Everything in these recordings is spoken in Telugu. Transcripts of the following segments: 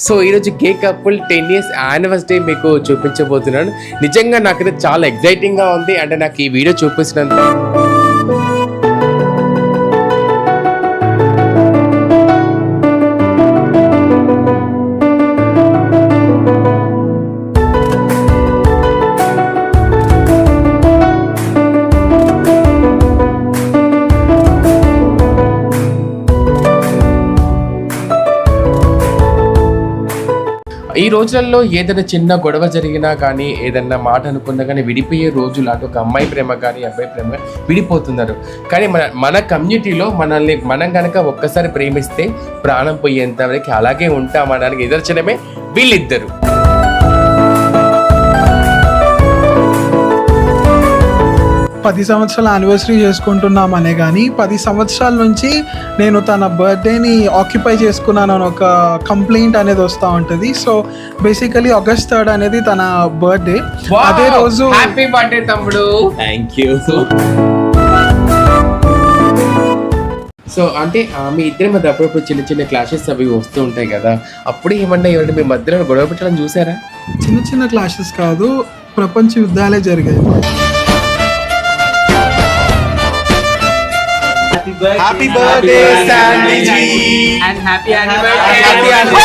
సో ఈరోజు gay couple ten years anniversary మీకు చూపించబోతున్నాను. నిజంగా నాకైతే చాలా ఎగ్జైటింగ్గా ఉంది. అంటే నాకు ఈ వీడియో చూపించినంత రోజులలో ఏదైనా చిన్న గొడవ జరిగినా కానీ ఏదైనా మాట అనుకున్నా కానీ విడిపోయే రోజులు అటు ఒక అమ్మాయి ప్రేమ కానీ అబ్బాయి ప్రేమ కానీ విడిపోతున్నారు. కానీ మన మన కమ్యూనిటీలో మనల్ని మనం కనుక ఒక్కసారి ప్రేమిస్తే ప్రాణం పోయేంత వరకు అలాగే ఉంటామనడానికి ఎదర్చడమే వీళ్ళిద్దరు. పది సంవత్సరాల యానివర్సరీ చేసుకుంటున్నామనే కానీ పది సంవత్సరాల నుంచి నేను తన బర్త్డేని ఆక్యుపై చేసుకున్నాను అని ఒక కంప్లైంట్ అనేది వస్తూ ఉంటుంది. సో బేసికలీ ఆగస్ట్ థర్డ్ అనేది తన బర్త్డే అదే రోజు హ్యాపీ బర్త్డే తమ్ముడు. థ్యాంక్ యూ సో అంటే మీ ఇద్దరి మధ్య అప్పుడప్పుడు చిన్న చిన్న క్లాషెస్ అవి వస్తూ ఉంటాయి కదా. అప్పుడు ఏమన్నా ఎవరంటే మీ మధ్యలో గొడవ పెట్టడం చూసారా? చిన్న చిన్న క్లాషెస్ కాదు ప్రపంచ యుద్ధాలే జరిగాయి. Happy birthday Sandy ji and happy Happy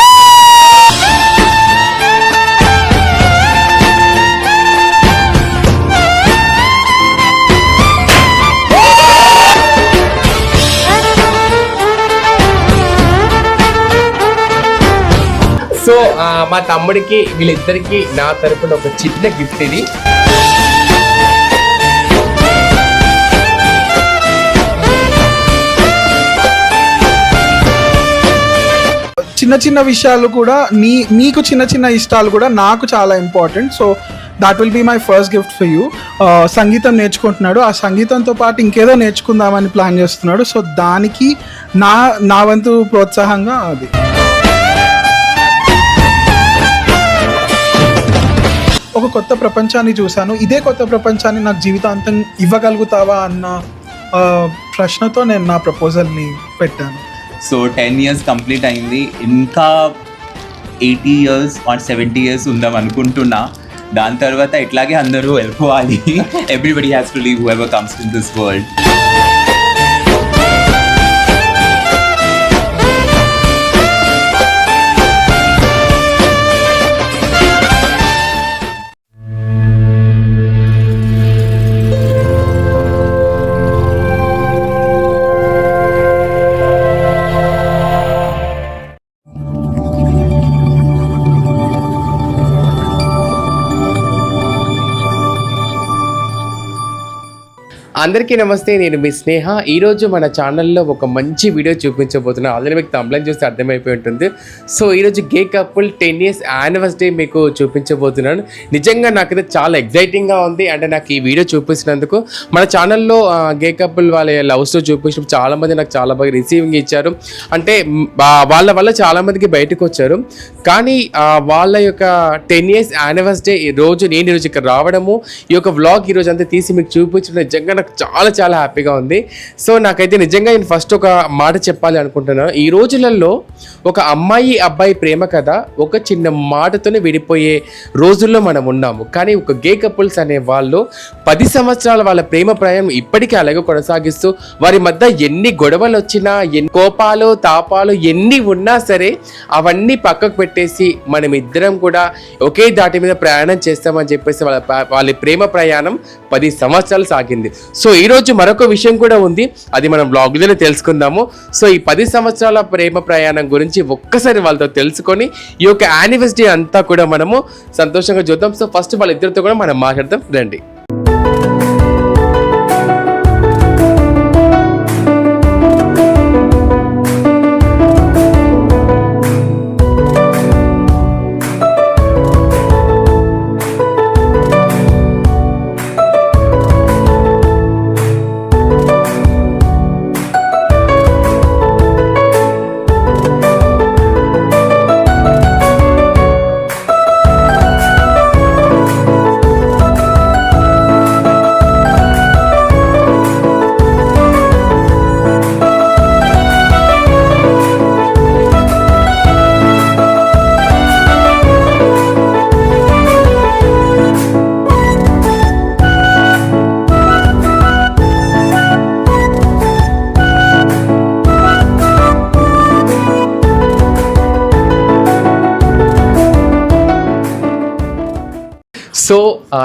so ఆ, మా తమ్ముడికి వీళ్ళిద్దరికి నా తరపున ఒక చిన్న గిఫ్ట్ ఇది. చిన్న చిన్న విషయాలు కూడా నీ నీకు చిన్న చిన్న ఇష్టాలు కూడా నాకు చాలా important so that will be my first gift for you సంగీతం నేర్చుకుంటున్నాడు. ఆ సంగీతంతో పాటు ఇంకేదో నేర్చుకుందామని ప్లాన్ చేస్తున్నాడు. సో దానికి నా నా వంతు ప్రోత్సాహంగా అది. ఒక కొత్త ప్రపంచాన్ని చూశాను. ఇదే కొత్త ప్రపంచాన్ని నాకు జీవితాంతం ఇవ్వగలుగుతావా అన్న uh, ప్రశ్నతో నేను నా ప్రపోజల్ని పెట్టాను. సో టెన్ ఇయర్స్ కంప్లీట్ అయింది. ఇంకా eighty years or seventy years ఉందాం అనుకుంటున్నా. దాని తర్వాత ఇట్లాగే అందరూ వెళ్ళిపోవాలి. Everybody has to leave ever comes in this world అందరికీ నమస్తే నేను మీ స్నేహ. ఈరోజు మన ఛానల్లో ఒక మంచి వీడియో చూపించబోతున్నా. ఆల్రెడీ మీకు తమ్లైన్ చూస్తే అర్థమైపోయి ఉంటుంది. సో ఈరోజు gay couple ten years anniversary మీకు చూపించబోతున్నాను. నిజంగా నాకైతే చాలా ఎగ్జైటింగ్గా ఉంది. అంటే నాకు ఈ వీడియో చూపించినందుకు మన ఛానల్లో గే కపుల్ వాళ్ళ లవ్ స్టోరీ చూపించినప్పుడు చాలామంది నాకు చాలా బాగా రిసీవింగ్ ఇచ్చారు. అంటే వాళ్ళ వల్ల చాలామందికి బయటకు వచ్చారు. కానీ వాళ్ళ యొక్క టెన్ ఇయర్స్ యానివర్సరీ ఈ రోజు నేను ఈరోజు ఇక్కడ రావడము ఈ యొక్క వ్లాగ్ ఈరోజు అంతా తీసి మీకు చూపించడం నిజంగా నాకు చాలా చాలా హ్యాపీగా ఉంది. సో నాకైతే నిజంగా నేను ఫస్ట్ ఒక మాట చెప్పాలి అనుకుంటున్నాను. ఈ రోజులలో ఒక అమ్మాయి అబ్బాయి ప్రేమ కథ ఒక చిన్న మాటతోనే విడిపోయే రోజుల్లో మనం ఉన్నాము. కానీ ఒక గే కపుల్స్ అనే వాళ్ళు పది సంవత్సరాల వాళ్ళ ప్రేమ ప్రయాణం ఇప్పటికీ అలాగే కొనసాగిస్తూ వారి మధ్య ఎన్ని గొడవలు వచ్చినా ఎన్ని కోపాలు తాపాలు ఎన్ని ఉన్నా సరే అవన్నీ పక్కకు పెట్టేసి మనం ఇద్దరం కూడా ఒకే దాటి మీద ప్రయాణం చేస్తామని చెప్పేసి వాళ్ళ వాళ్ళ ప్రేమ ప్రయాణం పది సంవత్సరాలు సాగింది. సో ఈ రోజు మరొక విషయం కూడా ఉంది. అది మనం బ్లాగ్లోనే తెలుసుకుందాము. సో ఈ పది సంవత్సరాల ప్రేమ ప్రయాణం గురించి ఒక్కసారి వాళ్ళతో తెలుసుకొని ఈ యొక్క యానివర్సరీ అంతా కూడా మనము సంతోషంగా చూద్దాం. సో ఫస్ట్ వాళ్ళిద్దరితో కూడా మనం మాట్లాడదాం. రండి.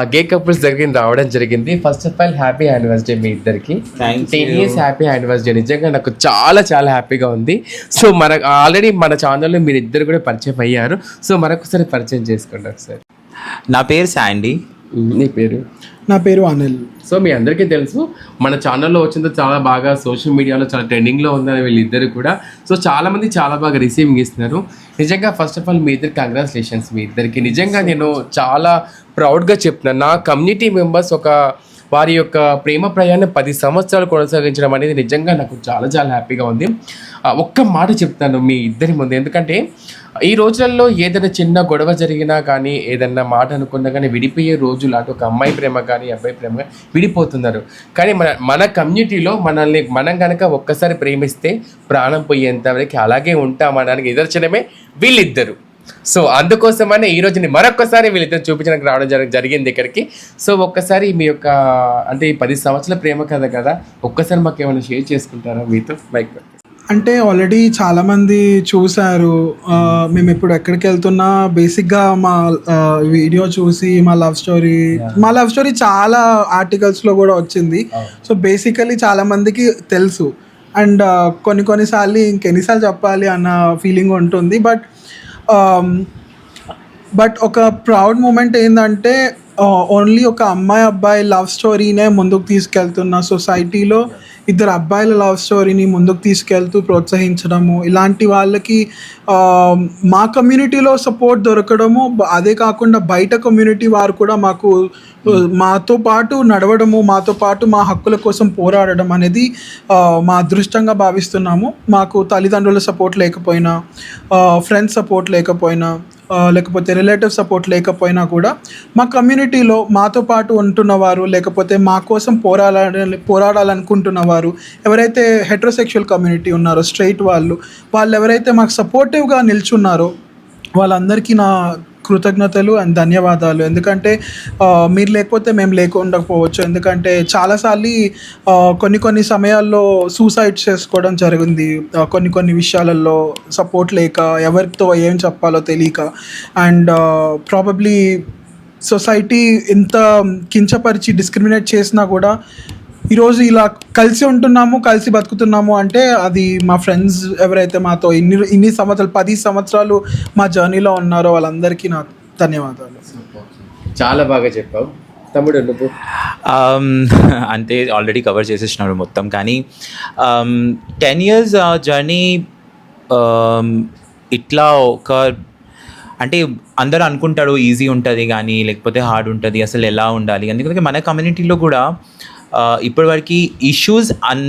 గే కపుల్స్ దగ్గరికి రావడం జరిగింది. First of all happy anniversary మీ ఇద్దరికి. టెన్. ఇయర్స్ హ్యాపీ యానివర్సరీ నిజంగా నాకు చాలా చాలా హ్యాపీగా ఉంది. సో మన ఆల్రెడీ మన ఛానల్లో మీరు ఇద్దరు కూడా పరిచయం అయ్యారు. సో మరొకసారి పరిచయం చేసుకోండి ఒకసారి. నా పేరు శాండీ. నీ పేరు? నా పేరు అనిల్. సో మీ అందరికీ తెలుసు మన ఛానల్లో వచ్చిందో చాలా బాగా సోషల్ మీడియాలో చాలా ట్రెండింగ్లో ఉందని వీళ్ళిద్దరు కూడా. సో చాలా మంది చాలా బాగా రిసీవింగ్ ఇస్తున్నారు నిజంగా ఫస్ట్ ఆఫ్ ఆల్ మీ ఇద్దరు కంగ్రాచులేషన్స్ మీ ఇద్దరికి. నిజంగా నేను చాలా ప్రౌడ్గా చెప్తున్నాను నా కమ్యూనిటీ మెంబర్స్ ఒక వారి యొక్క ప్రేమ ప్రయాణం పది సంవత్సరాలు కొనసాగించడం అనేది నిజంగా నాకు చాలా చాలా హ్యాపీగా ఉంది. ఒక్క మాట చెప్తాను మీ ఇద్దరి ముందు. ఎందుకంటే ఈ రోజులలో ఏదైనా చిన్న గొడవ జరిగినా కానీ ఏదైనా మాట అనుకున్నా కానీ విడిపోయే రోజులు అటు ఒక అమ్మాయి ప్రేమ కానీ అబ్బాయి ప్రేమ కానీ విడిపోతున్నారు. కానీ మన మన కమ్యూనిటీలో మనల్ని మనం కనుక ఒక్కసారి ప్రేమిస్తే ప్రాణం పోయేంత వరకు అలాగే ఉంటామనడానికి నిదర్శనమే వీళ్ళిద్దరు. సో అందుకోసమనే ఈ రోజుని మరొకసారి వీళ్ళిద్దరు చూపించడానికి రావడం జరి జరిగింది ఇక్కడికి. సో ఒక్కసారి మీ యొక్క అంటే ఈ పది సంవత్సరాల ప్రేమ కథ కదా ఒక్కసారి మాకు ఏమైనా షేర్ చేసుకుంటారా మీతో? బైక్ అంటే ఆల్రెడీ చాలా మంది చూశారు మేము ఇప్పుడు ఎక్కడికి వెళ్తున్నా బేసిక్గా మా వీడియో చూసి మా లవ్ స్టోరీ మా లవ్ స్టోరీ చాలా ఆర్టికల్స్లో కూడా వచ్చింది. సో బేసికలీ చాలా మందికి తెలుసు. అండ్ కొన్ని కొన్నిసార్లు ఇంకెన్నిసార్లు చెప్పాలి అన్న ఫీలింగ్ ఉంటుంది. బట్ Um, బట్ ఒక ప్రౌడ్ మూమెంట్ ఏంటంటే ఓన్లీ ఒక అమ్మాయి అబ్బాయి లవ్ స్టోరీనే ముందుకు తీసుకెళ్తున్న సొసైటీలో ఇద్దరు అబ్బాయిల లవ్ స్టోరీని ముందుకు తీసుకెళ్తూ ప్రోత్సహించడము ఇలాంటి వాళ్ళకి um, మా కమ్యూనిటీలో సపోర్ట్ దొరకడము అదే కాకుండా బయట కమ్యూనిటీ వారు కూడా మాకు మాతో పాటు నడవడము మాతో పాటు మా హక్కుల కోసం పోరాడడం అనేది మా అదృష్టంగా భావిస్తున్నాము. మాకు తల్లిదండ్రుల సపోర్ట్ లేకపోయినా ఫ్రెండ్స్ సపోర్ట్ లేకపోయినా లేకపోతే రిలేటివ్ సపోర్ట్ లేకపోయినా కూడా మా కమ్యూనిటీలో మాతో పాటు ఉంటున్న వారు లేకపోతే మా కోసం పోరాడాలి పోరాడాలనుకుంటున్న వారు ఎవరైతే హెట్రోసెక్షువల్ కమ్యూనిటీ ఉన్నారో స్ట్రైట్ వాళ్ళు వాళ్ళు ఎవరైతే మాకు సపోర్టివ్గా నిల్చున్నారో వాళ్ళందరికీ నా కృతజ్ఞతలు అండ్ ధన్యవాదాలు. ఎందుకంటే మీరు లేకపోతే మేము లేకుండకపోవచ్చు. ఎందుకంటే చాలాసార్లు కొన్ని కొన్ని సమయాల్లో సూసైడ్ చేసుకోవడం జరిగింది. కొన్ని కొన్ని విషయాలలో సపోర్ట్ లేక ఎవరితో ఏం చెప్పాలో తెలియక. అండ్ ప్రాబబ్లీ సొసైటీ ఎంత కించపరిచి డిస్క్రిమినేట్ చేసినా కూడా ఈరోజు ఇలా కలిసి ఉంటున్నాము కలిసి బతుకుతున్నాము అంటే అది మా ఫ్రెండ్స్ ఎవరైతే మాతో ఇన్ని ఇన్ని సంవత్సరాలు పది సంవత్సరాలు మా జర్నీలో ఉన్నారో వాళ్ళందరికీ నా ధన్యవాదాలు. చాలా బాగా చెప్పావు. తమ్ముడు నువ్వు? Um, అంటే ఆల్రెడీ కవర్ చేసేసినారు మొత్తం కానీ టెన్ ఇయర్స్ జర్నీ um, ఇట్లా ఒక అంటే అందరూ అనుకుంటారు ఈజీ ఉంటుంది కానీ లేకపోతే హార్డ్ ఉంటుంది అసలు ఎలా ఉండాలి? ఎందుకంటే మన కమ్యూనిటీలో కూడా ఇప్పటివరకు ఇష్యూస్ అన్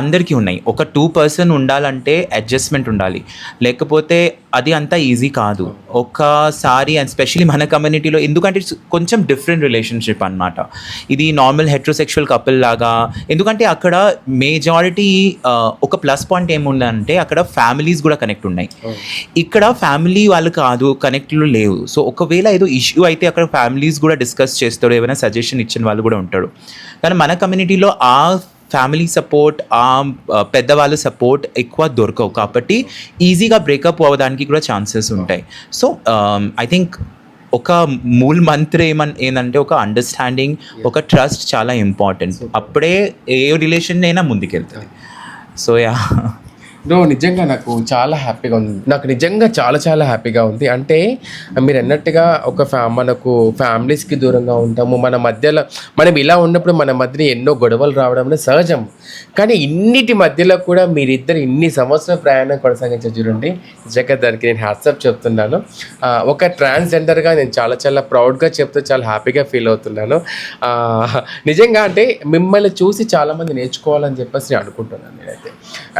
అందరికీ ఉన్నాయి. ఒక టూ పర్సన్ ఉండాలంటే అడ్జస్ట్మెంట్ ఉండాలి. లేకపోతే అది అంత ఈజీ కాదు. ఒకసారి అండ్ స్పెషలీ మన కమ్యూనిటీలో ఎందుకంటే it's కొంచెం డిఫరెంట్ రిలేషన్షిప్ అన్నమాట. ఇది నార్మల్ హెట్రోసెక్షువల్ కపుల్ లాగా. ఎందుకంటే అక్కడ మేజారిటీ ఒక ప్లస్ పాయింట్ ఏముందంటే అక్కడ ఫ్యామిలీస్ కూడా కనెక్ట్ ఉన్నాయి. ఇక్కడ ఫ్యామిలీ వాళ్ళు కాదు కనెక్ట్లు లేవు. సో ఒకవేళ ఏదో ఇష్యూ అయితే అక్కడ ఫ్యామిలీస్ కూడా డిస్కస్ చేస్తాడు ఏమైనా సజెషన్ ఇచ్చిన వాళ్ళు కూడా ఉంటాడు కానీ మన కమ్యూనిటీలో ఆ ఫ్యామిలీ సపోర్ట్ పెద్దవాళ్ళ సపోర్ట్ ఎక్కువ దొరకవు. కాబట్టి ఈజీగా బ్రేకప్ అవ్వడానికి కూడా ఛాన్సెస్ ఉంటాయి. సో ఐ థింక్ ఒక మూల్ మంత్ర ఏమన్ ఏంటంటే ఒక అండర్స్టాండింగ్ ఒక ట్రస్ట్ చాలా ఇంపార్టెంట్ అప్పుడే ఏ రిలేషన్ అయినా ముందుకెళ్తుంది. సో యా బ్రో నిజంగా నాకు చాలా హ్యాపీగా ఉంది. నాకు నిజంగా చాలా చాలా హ్యాపీగా ఉంది. అంటే మీరు అన్నట్టుగా ఒక ఫ్యా మనకు ఫ్యామిలీస్కి దూరంగా ఉంటాము. మన మధ్యలో మనం ఇలా ఉన్నప్పుడు మన మధ్యన ఎన్నో గొడవలు రావడం సహజం. కానీ ఇన్నిటి మధ్యలో కూడా మీరిద్దరు ఇన్ని సంవత్సరాల ప్రయాణం కొనసాగించారు చూడండి. నిజంగా దానికి నేను హ్యాట్సప్ చెప్తున్నాను. ఒక ట్రాన్స్జెండర్గా నేను చాలా చాలా ప్రౌడ్గా చెప్తూ చాలా హ్యాపీగా ఫీల్ అవుతున్నాను. నిజంగా అంటే మిమ్మల్ని చూసి చాలామంది నేర్చుకోవాలని చెప్పేసి నేను అనుకుంటున్నాను నేనైతే.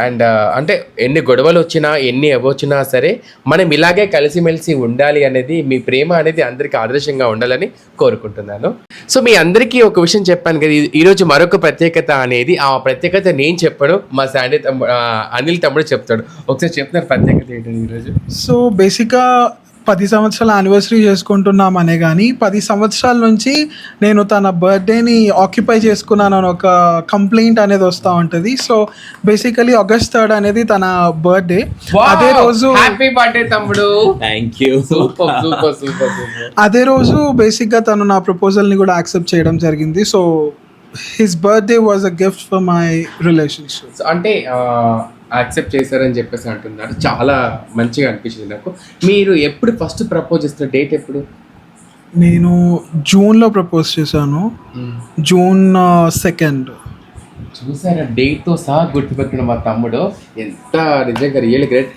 అండ్ అంటే ఎన్ని గొడవలు వచ్చినా ఎన్ని వచ్చినా సరే మనం ఇలాగే కలిసిమెలిసి ఉండాలి అనేది మీ ప్రేమ అనేది అందరికీ ఆదర్శంగా ఉండాలని కోరుకుంటున్నాను. సో మీ అందరికీ ఒక విషయం చెప్పాను కదా ఈరోజు మరొక ప్రత్యేకత అనేది ఆ ప్రత్యేకత నేను చెప్పాను మా శాండీ తమ్ముడు అనిల్ తమ్ముడు చెప్తాడు. ఒకసారి చెప్తున్నారు ప్రత్యేకత ఏంటంటే ఈరోజు సో బేసిక్గా పది సంవత్సరాల యానివర్సరీ చేసుకుంటున్నాం అనే కానీ పది సంవత్సరాల నుంచి నేను తన బర్త్డేని ఆక్యుపై చేసుకున్నాను అని ఒక కంప్లైంట్ అనేది వస్తూ ఉంటుంది. సో బేసికలీ ఆగస్ట్ థర్డ్ అనేది తన బర్త్డే అదే రోజు హ్యాపీ బర్త్డే తమ్ముడు. Thank you super super super super అదే రోజు బేసిక్గా తను నా ప్రపోజల్ని కూడా యాక్సెప్ట్ చేయడం జరిగింది. So his birthday was a gift for my relationship అంటే యాక్సెప్ట్ చేశారని చెప్పేసి అంటున్నారు. చాలా మంచిగా అనిపించింది నాకు. మీరు ఎప్పుడు ఫస్ట్ ప్రపోజ్ చేస్తున్న డేట్ ఎప్పుడు? నేను జూన్లో ప్రపోజ్ చేశాను. జూన్ సెకండ్ చూసారా డేట్తో సహా గుర్తుపెట్టిన మా తమ్ముడు ఎంత నిజంగా రియల్ గ్రేట్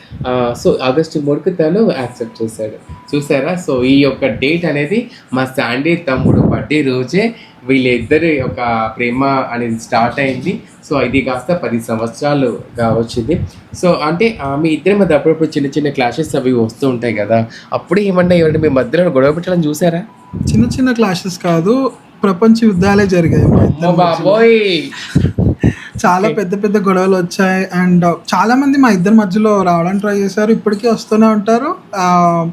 సో ఆగస్టు మూడుకి తను యాక్సెప్ట్ చేశాడు. చూసారా సో ఈ యొక్క డేట్ అనేది మా శాండీ తమ్ముడు బర్త్డే రోజే వీళ్ళిద్దరి ఒక ప్రేమ అనేది స్టార్ట్ అయింది. సో ఇది కాస్త పది సంవత్సరాలుగా వచ్చింది సో అంటే మీ ఇద్దరి మధ్య అప్పుడప్పుడు చిన్న చిన్న క్లాషెస్ అవి వస్తూ ఉంటాయి కదా. అప్పుడు ఏమన్నా ఏమంటే మీ మధ్యలో గొడవ పెట్టడం చూసారా చిన్న చిన్న క్లాషెస్ కాదు ప్రపంచ యుద్ధాలే జరిగాయి. బాబోయ్! చాలా పెద్ద పెద్ద గొడవలు వచ్చాయి. అండ్ చాలా మంది మా ఇద్దరి మధ్యలో రావడానికి ట్రై చేశారు. ఇప్పటికీ వస్తూనే ఉంటారు. ఆ,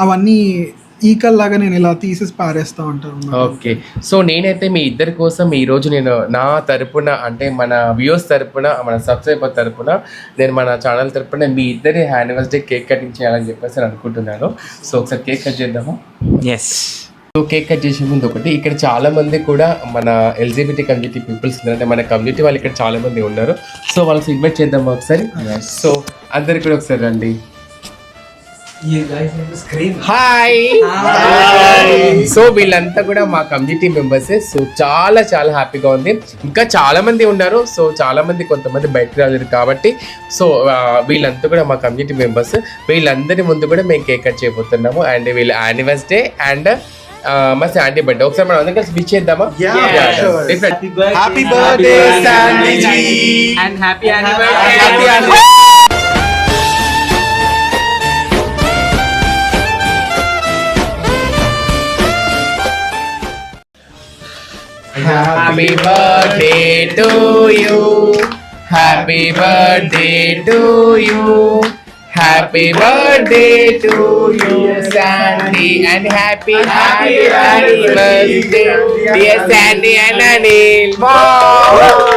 అవన్నీ ఈకల్లాగా నేను ఇలా తీసేసి పారేస్తూ ఉంటాను ఓకే సో నేనైతే మీ ఇద్దరి కోసం ఈ రోజు నేను నా తరపున అంటే మన వ్యూస్ తరపున మన సబ్స్క్రైబర్ తరపున నేను మన ఛానల్ తరపున మీ ఇద్దరి యానివర్సరీ కేక్ కటింగ్ చేయాలని చెప్పేసి నేను అనుకుంటున్నాను. సో ఒకసారి కేక్ కట్ చేద్దామా? ఎస్ కేక్ కట్ చేసే ముందు ఒకటి. ఇక్కడ చాలా మంది కూడా మన ఎల్జిబిటీ కమ్యూనిటీ పీపుల్స్ అంటే మన కమ్యూనిటీ వాళ్ళు ఇక్కడ చాలా మంది ఉన్నారు. సో వాళ్ళకి ఇన్వైట్ చేద్దామా ఒకసారి. సో అందరికి కూడా ఒకసారి రండి. హాయ్ సో వీళ్ళంతా కూడా మా కమ్యూనిటీ మెంబర్స్ సో చాలా చాలా హ్యాపీగా ఉంది. ఇంకా చాలా మంది ఉన్నారు. సో చాలా మంది కొంతమంది బయటకు రాలేదు కాబట్టి. సో వీళ్ళంతా కూడా మా కమ్యూనిటీ మెంబర్స్ వీళ్ళందరి ముందు కూడా మేము కేక్ కట్ చేయబోతున్నాము. అండ్ వీళ్ళ యానివర్సరీ అండ్ మా శాండీ బర్త్డే ఒకసారి మనం అందరం కలిసి విచ్ చేద్దామా different happy birthday and happy anniversary. Happy birthday to you. Happy birthday to you. Happy birthday to you, Sandy, and happy happy happy birthday, dear Sandy and Anil. Wow!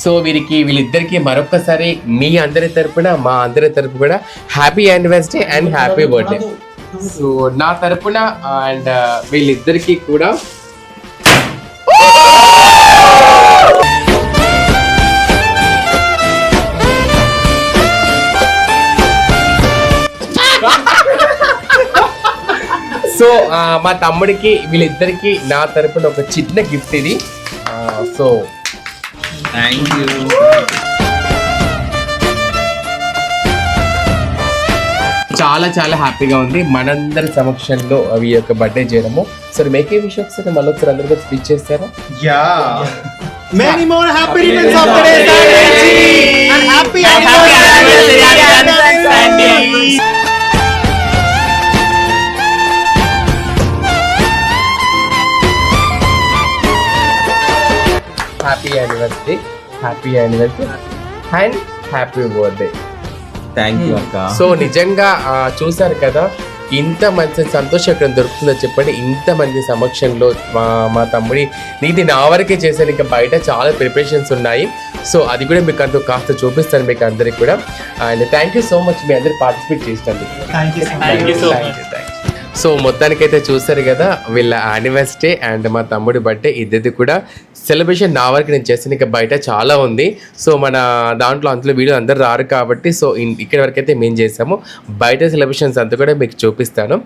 So వీరికి వీళ్ళిద్దరికి మరొకసారి మీ అందరి తరపున మా అందరి తరపు కూడా happy anniversary and happy birthday so నా తరపున అండ్ వీళ్ళిద్దరికి కూడా సో మా తమ్ముడికి వీళ్ళిద్దరికి నా తరపున ఒక చిన్న గిఫ్ట్ ఇది. సో. థ్యాంక్ యూ చాలా చాలా హ్యాపీగా ఉంది. మనందరి సమక్షంలో అవి యొక్క బర్త్డే చేయడము. సరే మేకే విషయం ఒకసారి మళ్ళీ ఒకసారి అందరూ కూడా స్పీచ్ చేస్తారా? Many more happy returns of the day, Sandy! And happy anniversary, Sandy! Happy anniversary happy anniversary and happy birthday thank you అక్క. సో నిజంగా ఆ, చూశారు కదా ఇంత మంచి సంతోషం ఎక్కడ దొరుకుతుందో చెప్పండి. ఇంత మంది సమక్షంలో మా మా తమ్ముడి నీది నా వరకే చేశాను ఇంకా బయట చాలా ప్రిపరేషన్స్ ఉన్నాయి. సో అది కూడా మీకు అంటూ కాస్త చూపిస్తాను మీకు అందరికి కూడా. And thank you so much మీ అందరు పార్టిసిపేట్ చేసినందుకు. Thank you so much. So మొత్తానికైతే చూస్తారు కదా వీళ్ళ యానివర్సరీ అండ్ మా తమ్ముడి బర్త్డే ఇద్దరిది కూడా సెలబ్రేషన్ నా వరకు నేను చేస్తాను ఇంకా బయట చాలా ఉంది. సో మన దాంట్లో అందులో వీడియో అందరు రారు కాబట్టి సో ఇక్కడ వరకు అయితే మేము చేసాము బయట సెలబ్రేషన్స్ అంతా కూడా మీకు చూపిస్తాను.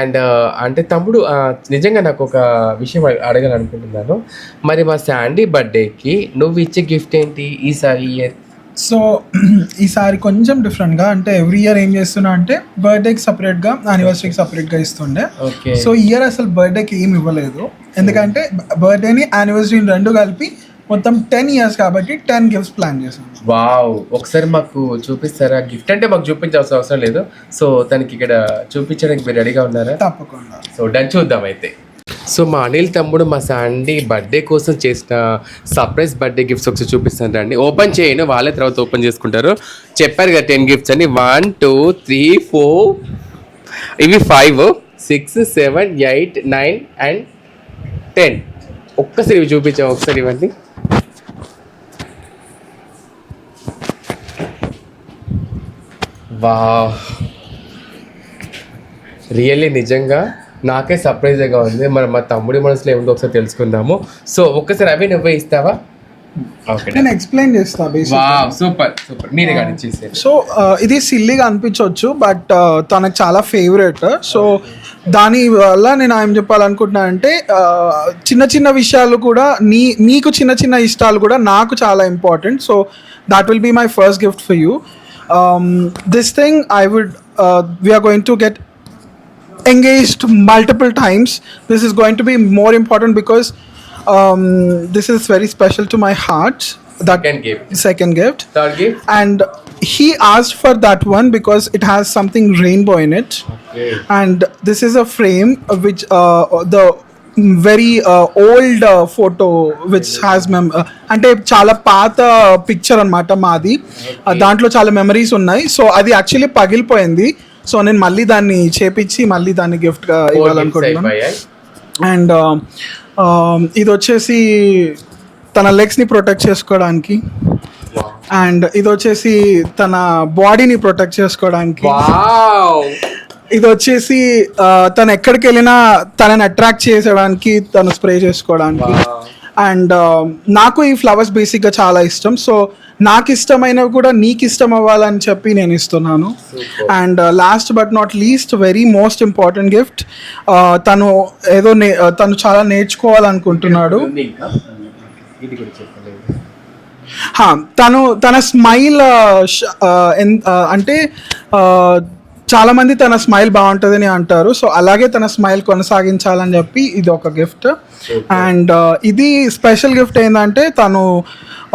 అండ్ uh, అంటే తమ్ముడు నిజంగా నాకు ఒక విషయం అడగాలనుకుంటున్నాను. మరి మా శాండీ బర్త్డేకి నువ్వు ఇచ్చే గిఫ్ట్ ఏంటి? ఈసారి ఇయర్ సో ఈసారి కొంచెం డిఫరెంట్గా అంటే ఎవ్రీ ఇయర్ ఏం చేస్తున్నా అంటే బర్త్డేకి సపరేట్గా యానివర్సరీకి సపరేట్గా ఇస్తుండే. ఓకే సో ఇయర్ అసలు బర్త్డేకి ఏం ఇవ్వలేదు. ఎందుకంటే బర్త్డేని యానివర్సరీని రెండు కలిపి మొత్తం టెన్ ఇయర్స్ కాబట్టి టెన్ గిఫ్ట్స్ ప్లాన్ చేశాను. వావ్ ఒకసారి మాకు చూపిస్తారా? గిఫ్ట్ అంటే మాకు చూపించాల్సిన అవసరం లేదు. సో తనకి ఇక్కడ చూపించడానికి మీరు రెడీగా ఉన్నారా? తప్పకుండా. సో డన్ చూద్దాం అయితే. సో మా అనిల్ తమ్ముడు మా శాండీ బర్త్డే కోసం చేసిన సర్ప్రైజ్ బర్త్డే గిఫ్ట్స్ ఒకసారి చూపిస్తాను రండి. ఓపెన్ చేయను వాళ్ళే తర్వాత ఓపెన్ చేసుకుంటారు. చెప్పారు కదా టెన్ గిఫ్ట్స్ అని. వన్ టూ త్రీ ఫోర్ ఇవి five six seven eight nine and ten. ఒక్కసారి ఇవి చూపించాం ఒకసారి ఇవ్వండి. వా రియల్లీ నిజంగా నాకే సర్ప్రైజ్గా ఉంది. మరి మా తమ్ముడి మనసులో ఏముందో ఒకసారి తెలుసుకుందాము. సో ఒక్కసారి అవి నువ్వే ఇస్తావా? ఓకే. నేను ఎక్స్ప్లెయిన్ చేస్తా బేసిక్ వావ్ సూపర్ సూపర్. మీరే కానీ చేసేది సో ఇది సిల్లీగా అనిపించవచ్చు బట్ తనకు చాలా ఫేవరెట్ సో దాని వల్ల నేను ఏం చెప్పాలనుకుంటున్నా అంటే చిన్న చిన్న విషయాలు కూడా నీ నీకు చిన్న చిన్న ఇష్టాలు కూడా నాకు చాలా important so that will be my first gift for you this thing I would we're going to get engaged multiple times. This is going to be more important because um, this is very special to my heart. That Second gift. second gift, third gift and he asked for that one because it has something rainbow in it, and this is a frame uh, which uh, the very uh, old uh, photo which has mem uh, అంటే చాలా పాత పిక్చర్ అనమాట మాది Uh, దాంట్లో చాలా మెమరీస్ ఉన్నాయి సో అది యాక్చువల్లీ పగిలిపోయింది సో నేను మళ్ళీ దాన్ని చేపించి మళ్ళీ దాన్ని గిఫ్ట్గా ఇవ్వాలనుకుంటున్నాను. అండ్ ఇది వచ్చేసి తన లెగ్స్ని ప్రొటెక్ట్ చేసుకోవడానికి. అండ్ ఇది వచ్చేసి తన బాడీని ప్రొటెక్ట్ చేసుకోవడానికి. ఇది వచ్చేసి తను ఎక్కడికి వెళ్ళినా తనని అట్రాక్ట్ చేసేయడానికి తను స్ప్రే చేసుకోవడానికి. అండ్ నాకు ఈ ఫ్లవర్స్ బేసిక్గా చాలా ఇష్టం. సో నాకు ఇష్టమైనవి కూడా నీకు ఇష్టం అవ్వాలని చెప్పి నేను ఇస్తున్నాను and last but not least very most important gift తను ఏదో నే- uh, తను చాలా నేర్చుకోవాలనుకుంటున్నాడు. తను తన స్మైల్ అంటే ఆ, చాలా మంది తన స్మైల్ బాగుంటుందని అంటారు. సో అలాగే తన స్మైల్ కొనసాగించాలని చెప్పి ఇది ఒక గిఫ్ట్ అండ్ ఇది స్పెషల్ గిఫ్ట్ ఏంటంటే తను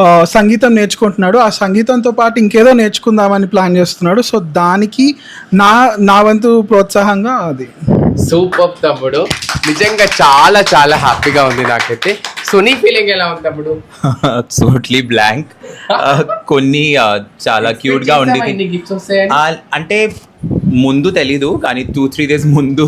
ఆ, సంగీతం నేర్చుకుంటున్నాడు. ఆ సంగీతంతో పాటు ఇంకేదో నేర్చుకుందామని ప్లాన్ చేస్తున్నాడు. సో దానికి నా నా వంతు ప్రోత్సాహంగా అది. సూపర్ తమ్ముడు. నిజంగా చాలా చాలా హ్యాపీగా ఉంది నాకైతే. సో నీ ఫీలింగ్ ఎలా ఉంది తమ్ముడు? టోట్లీ బ్లాంక్ కొన్ని uh, చాలా క్యూట్గా ఉండేది. గిఫ్ట్స్ అంటే ముందు తెలీదు కానీ టూ త్రీ డేస్ ముందు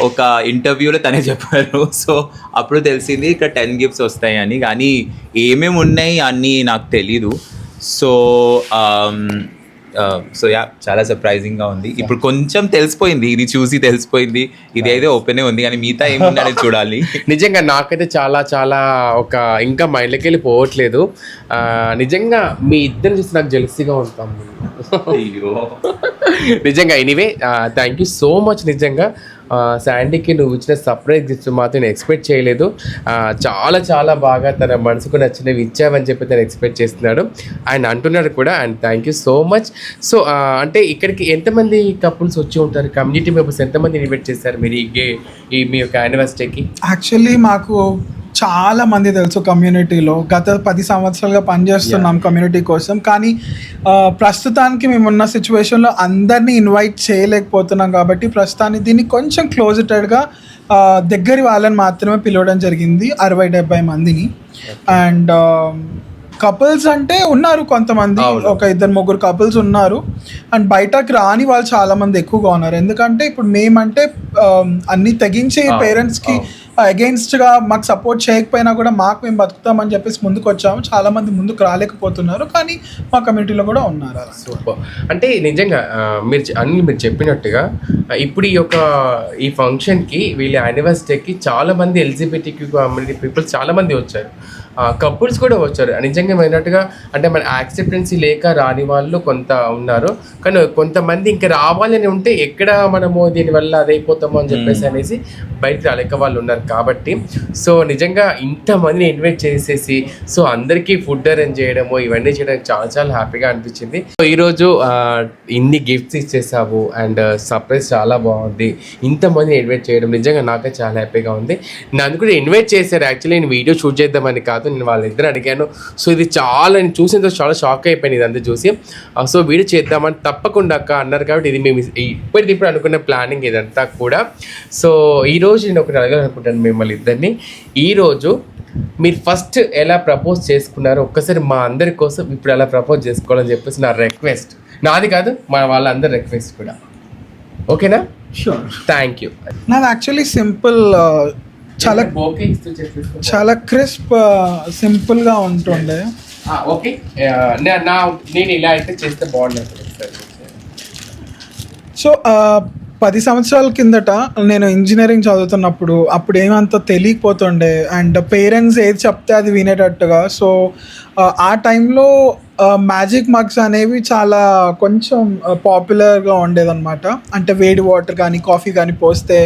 ఒక ఇంటర్వ్యూలో తనే చెప్పారు. సో అప్పుడు తెలిసింది ఇక్కడ టెన్ గిఫ్ట్స్ వస్తాయి అని కానీ ఏమేమి ఉన్నాయి అన్నీ నాకు తెలీదు. సో సో యా చాలా సర్ప్రైజింగ్గా ఉంది. ఇప్పుడు కొంచెం తెలిసిపోయింది. ఇది చూసి తెలిసిపోయింది. ఇది అయితే ఓపెనే ఉంది కానీ మిగతా ఏముందని చూడాలి. నిజంగా నాకైతే చాలా చాలా ఒక ఇంకా మైండ్లోకి వెళ్ళి పోవట్లేదు నిజంగా మీ ఇద్దరు చూసి నాకు జెలసీగా ఉంటాం. నిజంగా anyway thank you so much నిజంగా. శాండీకి నువ్వు ఇచ్చిన సర్ప్రైజ్ గిఫ్ట్స్ మాత్రం నేను ఎక్స్పెక్ట్ చేయలేదు. చాలా చాలా బాగా తన మనసుకు నచ్చినవి ఇచ్చావని చెప్పి తను ఎక్స్పెక్ట్ చేస్తున్నాడు. ఆయన అంటున్నాడు కూడా and thank you so much so అంటే ఇక్కడికి ఎంతమంది కపుల్స్ వచ్చి ఉంటారు? కమ్యూనిటీ మెంబర్స్ ఎంతమంది ఇన్వైట్ చేశారు మీరు ఈ గే ఈ మీ యొక్క యానివర్సరీకి యాక్చువల్లీ మాకు చాలా మంది తెలుసు కమ్యూనిటీలో గత పది సంవత్సరాలుగా పనిచేస్తున్నాం కమ్యూనిటీ కోసం. కానీ ప్రస్తుతానికి మేమున్న సిచ్యువేషన్లో అందరినీ ఇన్వైట్ చేయలేకపోతున్నాం కాబట్టి ప్రస్తుతానికి దీన్ని కొంచెం క్లోజ్టెడ్గా దగ్గరి వాళ్ళని మాత్రమే పిలవడం జరిగింది అరవై డెబ్బై మందిని. అండ్ కపుల్స్ అంటే ఉన్నారు కొంతమంది. ఒక ఇద్దరు ముగ్గురు కపుల్స్ ఉన్నారు. అండ్ బయటకు రాని వాళ్ళు చాలా మంది ఎక్కువగా ఉన్నారు. ఎందుకంటే ఇప్పుడు మేమంటే ఆ, అన్ని తెగించి పేరెంట్స్కి. అగైన్స్ట్గా మాకు సపోర్ట్ చేయకపోయినా కూడా మాకు మేము బతుకుతామని చెప్పేసి ముందుకు వచ్చాము చాలా మంది ముందుకు రాలేకపోతున్నారు. కానీ మా కమ్యూనిటీలో కూడా ఉన్నారు సూపర్. అంటే నిజంగా మీరు అన్ని మీరు చెప్పినట్టుగా ఇప్పుడు ఈ యొక్క ఈ ఫంక్షన్కి వీళ్ళ యానివర్సరీకి చాలా మంది ఎలిజిబిటీ కమ్యూనిటీ పీపుల్స్ చాలా మంది వచ్చారు. కపుల్స్ కూడా వచ్చారు. నిజంగా అయినట్టుగా అంటే మన యాక్సెప్టెన్సీ లేక రాని వాళ్ళు కొంత ఉన్నారు. కానీ కొంతమంది ఇంకా రావాలని ఉంటే ఎక్కడ మనము దీనివల్ల అదైపోతామో అని చెప్పేసి అనేసి బయటకు రాలేక వాళ్ళు ఉన్నారు కాబట్టి. సో నిజంగా ఇంతమందిని ఇన్వైట్ చేసేసి సో అందరికీ ఫుడ్ అరేంజ్ చేయడము ఇవన్నీ చేయడానికి చాలా చాలా హ్యాపీగా అనిపించింది. సో ఈరోజు ఇన్ని గిఫ్ట్స్ ఇచ్చేసావు అండ్ సర్ప్రైజ్ చాలా బాగుంది. ఇంతమందిని ఇన్వైట్ చేయడం నిజంగా నాకే చాలా హ్యాపీగా ఉంది. నన్ను కూడా ఇన్వైట్ చేశారు. యాక్చువల్లీ నేను వీడియో షూట్ చేద్దామని కాదు. కాదు నేను వాళ్ళిద్దరు అడిగాను. సో ఇది చాలా నేను చూసిన తర్వాత చాలా షాక్ అయిపోయింది ఇదంతా చూసి. సో వీడియో చేద్దామని తప్పకుండా అక్క అన్నారు కాబట్టి ఇది మేము ఇప్పటికిప్పుడు అనుకున్న ప్లానింగ్ ఇదంతా కూడా. సో ఈరోజు నేను ఒకటి అడగాలనుకుంటాను మిమ్మల్ని ఇద్దరిని. ఈరోజు మీరు ఫస్ట్ ఎలా ప్రపోజ్ చేసుకున్నారో ఒక్కసారి మా అందరి కోసం ఇప్పుడు ఎలా ప్రపోజ్ చేసుకోవాలని చెప్పేసి నా రిక్వెస్ట్ నాది కాదు మా వాళ్ళందరి రిక్వెస్ట్ కూడా. ఓకేనా? షూర్ థ్యాంక్ యూ నాది యాక్చువల్లీ సింపుల్ చాలా చాలా క్రిస్ప్ సింపుల్గా ఉంటుండే. ఓకే. నా నేను ఇలా అయితే చేస్తే బాగుంటుంది సో పది సంవత్సరాల కిందట నేను ఇంజనీరింగ్ చదువుతున్నప్పుడు అప్పుడు ఏమంత తెలియకపోతుండే. అండ్ పేరెంట్స్ ఏది చెప్తే అది వినేటట్టుగా. సో ఆ టైంలో మ్యాజిక్ మగ్స్ అనేవి చాలా కొంచెం పాపులర్గా ఉండేదన్నమాట. అంటే వేడి వాటర్ కానీ కాఫీ కానీ పోస్తే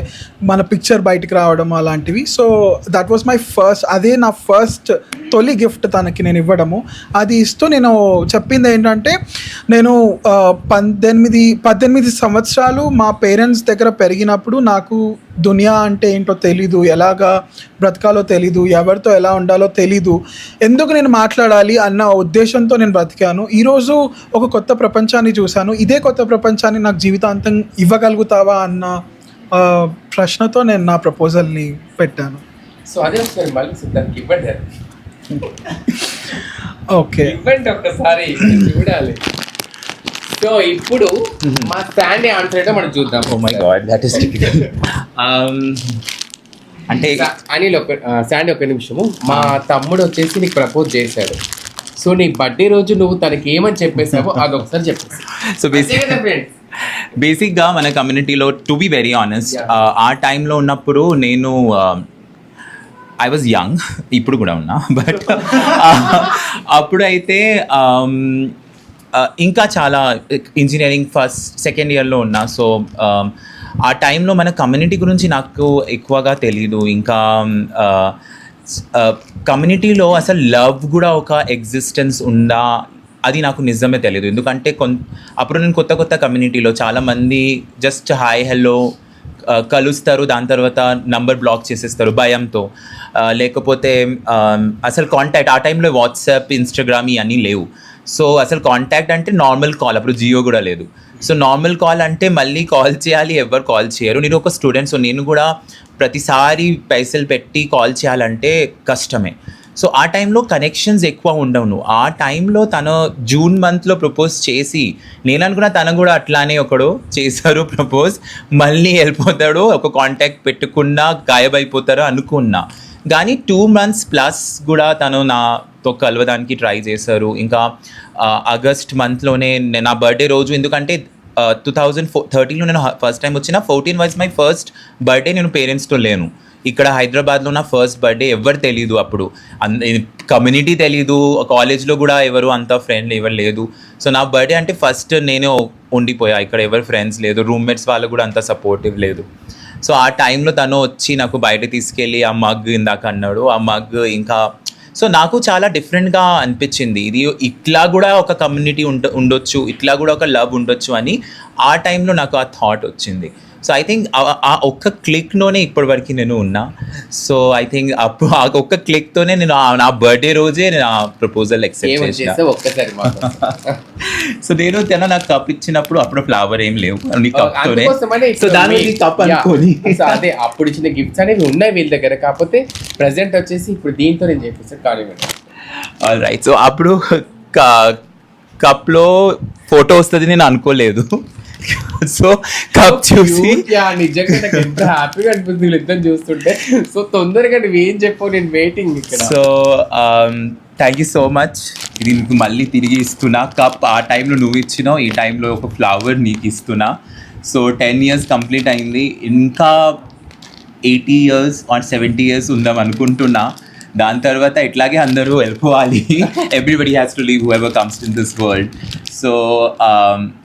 మన పిక్చర్ బయటికి రావడం అలాంటివి. So that was my first అదే నా ఫస్ట్ తొలి గిఫ్ట్ తనకి నేను ఇవ్వడము. అది ఇస్తూ నేను చెప్పింది ఏంటంటే నేను పద్దెనిమిది పద్దెనిమిది సంవత్సరాలు మా పేరెంట్స్ దగ్గర పెరిగినప్పుడు నాకు దునియా అంటే ఏంటో తెలీదు ఎలాగా బ్రతకాలో తెలీదు ఎవరితో ఎలా ఉండాలో తెలీదు. ఎందుకు నేను మాట్లాడాలి అన్న ఉద్దేశంతో నేను బ్రతికాను? ఈరోజు ఒక కొత్త ప్రపంచాన్ని చూశాను. ఇదే కొత్త ప్రపంచాన్ని నాకు జీవితాంతం ఇవ్వగలుగుతావా అన్న ప్రశ్నతో నేను నా ప్రపోజల్ని పెట్టాను. సో అదే ఒకసారి మళ్ళీ సిద్ధార్థ్ ఇవ్వండి అది. ఓకే. ఇవ్వండి ఒక్కసారి చూడాలి. సో ఇప్పుడు మా స్టాండ్ ఆన్సర్ ఏంటో మనం చూద్దాం. Oh my god that Um, అంటే అనిల్ ఒక శాండీ ఒక నిమిషము. మా తమ్ముడు వచ్చేసి నీకు ప్రపోజ్ చేశాడు. సో నీ బర్త్డే రోజు నువ్వు తనకి ఏమని చెప్పేసావో అది ఒకసారి చెప్పేసి సో బేసిక్ ఫ్రెండ్స్ బేసిక్గా మన కమ్యూనిటీలో టు బి వెరీ ఆనెస్ట్ ఆ టైంలో ఉన్నప్పుడు నేను ఐ వాజ్ యంగ్ ఇప్పుడు కూడా ఉన్నా. బట్ అప్పుడు అయితే um, uh, ఇంకా చాలా ఇంజనీరింగ్ ఫస్ట్ సెకండ్ ఇయర్లో ఉన్నా. సో um, ఆ టైంలో మన కమ్యూనిటీ గురించి నాకు ఎక్కువగా తెలీదు. ఇంకా um, కమ్యూనిటీలో అసలు లవ్ కూడా ఒక ఎగ్జిస్టెన్స్ ఉందా? అది నాకు నిజమే తెలియదు ఎందుకంటే కొంత అప్పుడు నేను కొత్త కొత్త కమ్యూనిటీలో చాలామంది జస్ట్ హాయ్ హలో కలుస్తారు. దాని తర్వాత నంబర్ బ్లాక్ చేసేస్తారు భయంతో. లేకపోతే అసలు కాంటాక్ట్ ఆ టైంలో వాట్సాప్ ఇన్స్టాగ్రామ్ ఇవన్నీ లేవు. సో అసలు కాంటాక్ట్ అంటే నార్మల్ కాల్ అప్పుడు జియో కూడా లేదు. సో నార్మల్ కాల్ అంటే మళ్ళీ కాల్ చేయాలి ఎవరు కాల్ చేయరు. నేను ఒక స్టూడెంట్ సో నేను కూడా ప్రతిసారి పైసలు పెట్టి కాల్ చేయాలంటే కష్టమే. సో ఆ టైంలో కనెక్షన్స్ ఎక్కువ ఉండవు ఆ టైంలో తను జూన్ మంత్లో ప్రపోజ్ చేసి నేను అనుకున్న తను కూడా అట్లానే ఒకడు చేశారు ప్రపోజ్ మళ్ళీ వెళ్ళిపోతాడు ఒక కాంటాక్ట్ పెట్టుకున్నా గాయబైపోతారు అనుకున్నా. కానీ టూ మంత్స్ ప్లస్ కూడా తను నా తో కలవడానికి ట్రై చేశారు. ఇంకా ఆగస్ట్ మంత్లోనే నా బర్త్డే రోజు ఎందుకంటే టూ థౌజండ్ ఫో థర్టీన్లో నేను ఫస్ట్ టైం వచ్చిన fourteen was my first birthday నేను పేరెంట్స్తో లేను. ఇక్కడ హైదరాబాద్లో నా ఫస్ట్ బర్త్డే ఎవరు తెలీదు అప్పుడు. కమ్యూనిటీ తెలీదు కాలేజ్లో కూడా ఎవరు అంత ఫ్రెండ్ ఎవరు లేదు. సో నా బర్త్డే అంటే ఫస్ట్ నేనే ఉండిపోయా. ఇక్కడ ఎవరు ఫ్రెండ్స్ లేదు రూమ్మేట్స్ వాళ్ళు కూడా అంత సపోర్టివ్ లేదు. సో ఆ టైంలో తను వచ్చి నాకు బయట తీసుకెళ్ళి ఆ మగ్ ఇందాక అన్నాడు. ఆ మగ్ ఇంకా సో నాకు చాలా డిఫరెంట్గా అనిపించింది. ఇది ఇట్లా కూడా ఒక కమ్యూనిటీ ఉండ ఉండొచ్చు ఇట్లా కూడా ఒక లవ్ ఉండొచ్చు అని ఆ టైంలో నాకు ఆ థాట్ వచ్చింది. సో ఐ థింక్ ఆ ఒక్క క్లిక్లోనే ఇప్పటివరకు నేను ఉన్నా. సో ఐ థింక్ అప్పుడు ఆ ఒక్క క్లిక్తోనే నేను నా బర్త్డే రోజే నేను ఆ ప్రపోజల్ ఎక్సెప్ట్ చేసిన. సో నేను తన నాకు కప్ ఇచ్చినప్పుడు అప్పుడు ఫ్లవర్ ఏం లేవు. కప్తోనే సో దాని కప్. అనుకొని. అదే అప్పుడు ఇచ్చిన గిఫ్ట్స్ అనేవి ఉన్నాయి వీళ్ళ దగ్గర. కాకపోతే ప్రజెంట్ వచ్చేసి ఇప్పుడు దీంతో నేను చెప్పేసి కానివ్వండి. ఆల్ రైట్ సో అప్పుడు కప్లో ఫోటో వస్తుంది నేను అనుకోలేదు. సో కప్ చూసి నిజంగా ఎంత హ్యాపీగా అనిపిస్తుంది వీళ్ళిద్దరు చూస్తుంటే. సో తొందరగా నువ్వు ఏం చెప్పు నేను వెయిటింగ్ ఇక్కడ. So thank you so much ఇది నీకు మళ్ళీ తిరిగి ఇస్తున్నా. కప్ ఆ టైంలో నువ్వు ఇచ్చినావు ఈ టైంలో ఒక ఫ్లవర్ నీకు ఇస్తున్నా. సో టెన్ ఇయర్స్ కంప్లీట్ అయింది. ఇంకా eighty years or seventy years ఉందాం అనుకుంటున్నా. దాని తర్వాత ఇట్లాగే అందరూ వెళ్ళిపోవాలి everybody has to leave who ever comes in this world so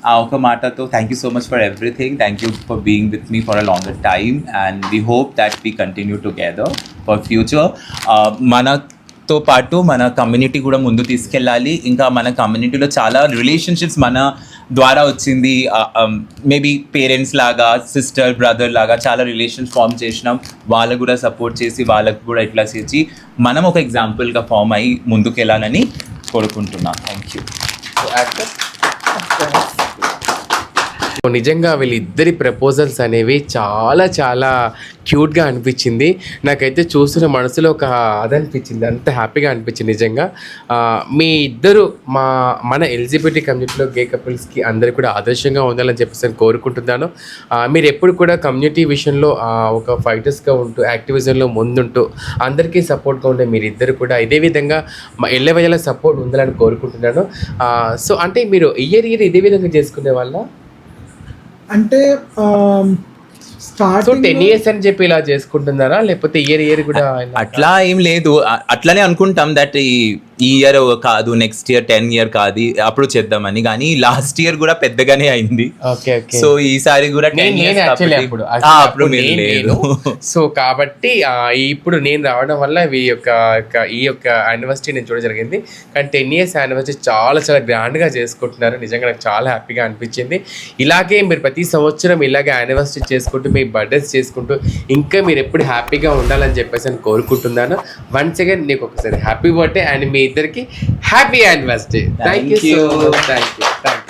ఆ ఒక మాటతో thank you so much for everything thank you for being with me for a longer time and we hope that we continue together for future మన తో పాటు మన కమ్యూనిటీ కూడా ముందు తీసుకెళ్ళాలి. ఇంకా మన కమ్యూనిటీలో చాలా రిలేషన్షిప్స్ మన ద్వారా వచ్చింది మేబీ పేరెంట్స్ um, లాగా సిస్టర్ బ్రదర్ లాగా చాలా రిలేషన్స్ ఫామ్ చేసినాం. వాళ్ళకు కూడా సపోర్ట్ చేసి వాళ్ళకు కూడా ఇట్లా చేసి మనం ఒక ఎగ్జాంపుల్గా ఫామ్ అయ్యి ముందుకు వెళ్ళాలని కోరుకుంటున్నాం థ్యాంక్ యూ నిజంగా వీళ్ళిద్దరి ప్రపోజల్స్ అనేవి చాలా చాలా క్యూట్గా అనిపించింది. నాకైతే చూస్తున్న మనసులో ఒక అది అనిపించింది. అంత హ్యాపీగా అనిపించింది నిజంగా. మీ ఇద్దరు మా మన ఎలిజిబిలిటీ కమ్యూనిటీలో గే కపుల్స్కి అందరూ కూడా ఆదర్శంగా ఉండాలని చెప్పేసి నేను కోరుకుంటున్నాను. మీరు ఎప్పుడు కూడా కమ్యూనిటీ విషయంలో ఒక ఫైటర్స్గా ఉంటూ యాక్టివిజంలో ముందుంటూ అందరికీ సపోర్ట్గా ఉండే మీరు ఇద్దరు కూడా ఇదే విధంగా మా ఎల్లవేళ సపోర్ట్ ఉండాలని కోరుకుంటున్నాను. సో అంటే మీరు ఇయర్ ఇయర్ ఇదే విధంగా చేసుకునే వాళ్ళ? అంటే సో టెన్ ఇయర్స్ అని చెప్పి ఇలా చేసుకుంటున్నారా లేకపోతే ఇయర్ ఇయర్ కూడా? అట్లా ఏం లేదు అట్లానే అనుకుంటాం దట్ ఈ ఈ ఇయర్ కాదు నెక్స్ట్ ఇయర్ టెన్ ఇయర్ కాదు అప్పుడు చేద్దామని. కానీ లాస్ట్ ఇయర్ కూడా పెద్దగానే అయింది. సో ఈసారి కూడా నేను 10 years నేను యాక్చువల్లీ కాబట్టి- అప్పుడు లేదు. సో కాబట్టి ఇప్పుడు నేను రావడం వల్ల ఈ యొక్క ఈ యొక్క యానివర్సరీ నేను చూడడం జరిగింది. కానీ టెన్ ఇయర్స్ యానివర్సరీ చాలా చాలా గ్రాండ్గా చేసుకుంటున్నారు. నిజంగా నాకు చాలా హ్యాపీగా అనిపించింది. ఇలాగే మీరు ప్రతి సంవత్సరం ఇలాగే యానివర్సరీ చేసుకుంటూ మీ బర్త్డేస్ చేసుకుంటూ ఇంకా మీరు ఎప్పుడు హ్యాపీగా ఉండాలని చెప్పేసి నేను కోరుకుంటున్నాను. వన్స్ అగైన్ నీకు ఒకసారి హ్యాపీ బర్త్డే అండ్ మీ ఇద్దరికి happy anniversary thank you Thank so you. Much thank you thank you